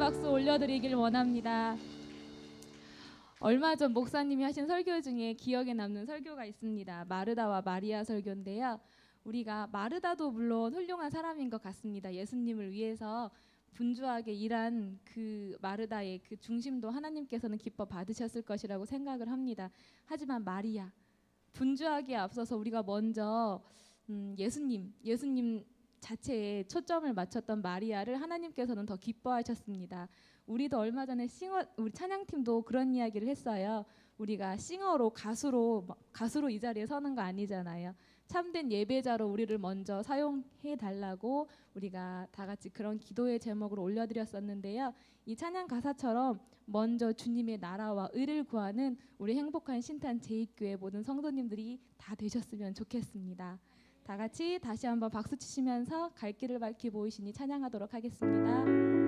올려드리길 원합니다. 얼마 전 목사님이 하신 설교 중에 기억에 남는 설교가 있습니다. 마르다와 마리아 설교인데요. 우리가 마르다도 물론 훌륭한 사람인 것 같습니다. 예수님을 위해서 분주하게 일한 그 마르다의 그 중심도 하나님께서는 기뻐 받으셨을 것이라고 생각을 합니다. 하지만 마리아 분주하게 앞서서 우리가 먼저 음, 예수님, 예수님 자체에 초점을 맞췄던 마리아를 하나님께서는 더 기뻐하셨습니다. 우리도 얼마 전에 싱어 우리 찬양팀도 그런 이야기를 했어요. 우리가 싱어로 가수로 가수로 이 자리에 서는 거 아니잖아요. 참된 예배자로 우리를 먼저 사용해 달라고 우리가 다 같이 그런 기도의 제목을 올려드렸었는데요. 이 찬양 가사처럼 먼저 주님의 나라와 의를 구하는 우리 행복한 신탄 제익교회 모든 성도님들이 다 되셨으면 좋겠습니다. 다 같이 다시 한번 박수 치시면서 갈 길을 밝히 보이시니 찬양하도록 하겠습니다.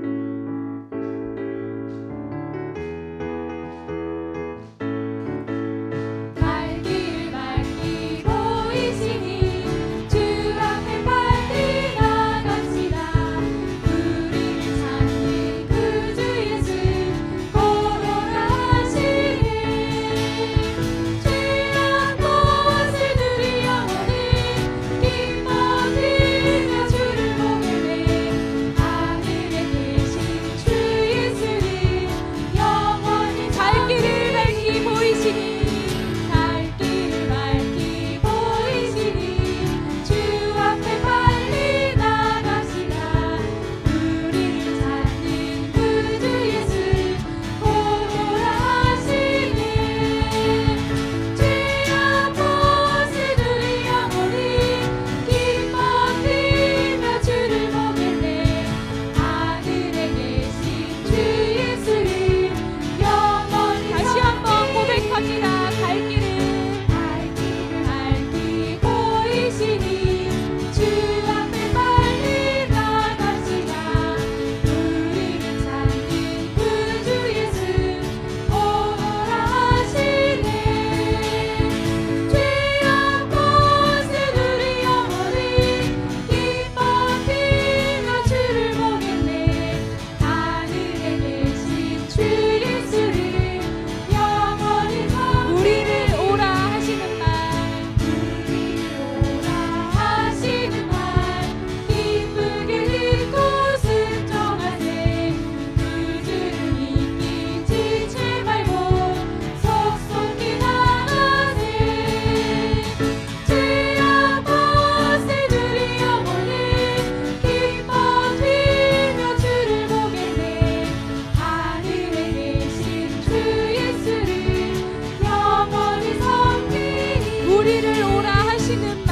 나를 오라 하시는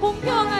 공평하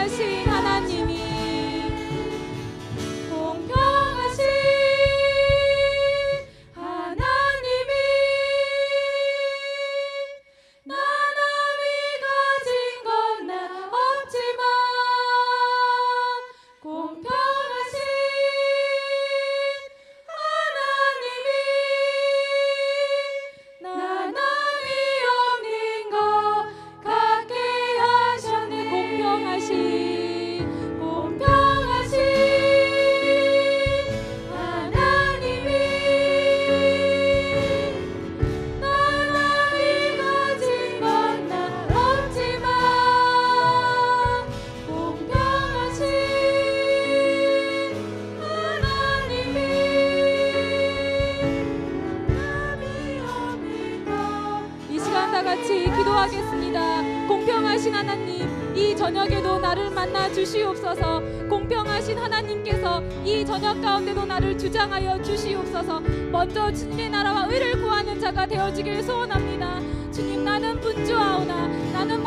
이 저녁 가운데도 나를 주장하여 주시옵소서. 먼저 주님의 나라와 의를 구하는 자가 되어지길 소원합니다. 주님, 나는 분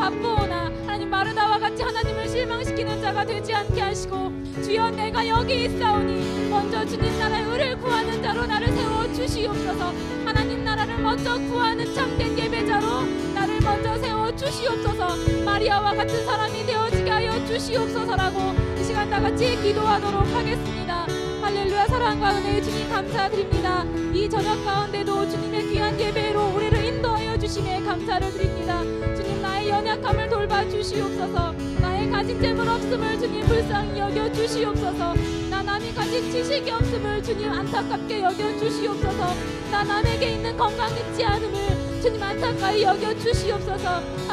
바쁘오나 하나님 마르다와 같이 하나님을 실망시키는 자가 되지 않게 하시고 주여 내가 여기 있사오니 먼저 주님 나라의 의를 구하는 자로 나를 세워 주시옵소서 하나님 나라를 먼저 구하는 참된 예배자로 나를 먼저 세워 주시옵소서 마리아와 같은 사람이 되어지게 하여 주시옵소서라고 이 시간 다 같이 기도하도록 하겠습니다. 할렐루야 사랑과 은혜 주님 감사드립니다. 이 저녁 가운데도 주님의 귀한 예배로 우리를 인도하여 주심에 감사를 드립니다. 주님 나의 연약함을 돌봐 주시옵소서. 나의 가진 재물 없음을 주님 불쌍히 여겨 주시옵소서. 나 남이 가진 지식이 없음을 주님 안타깝게 여겨 주시옵소서. 나 남에게 있는 건강 있지 않음을 주님 안타까이 여겨 주시옵소서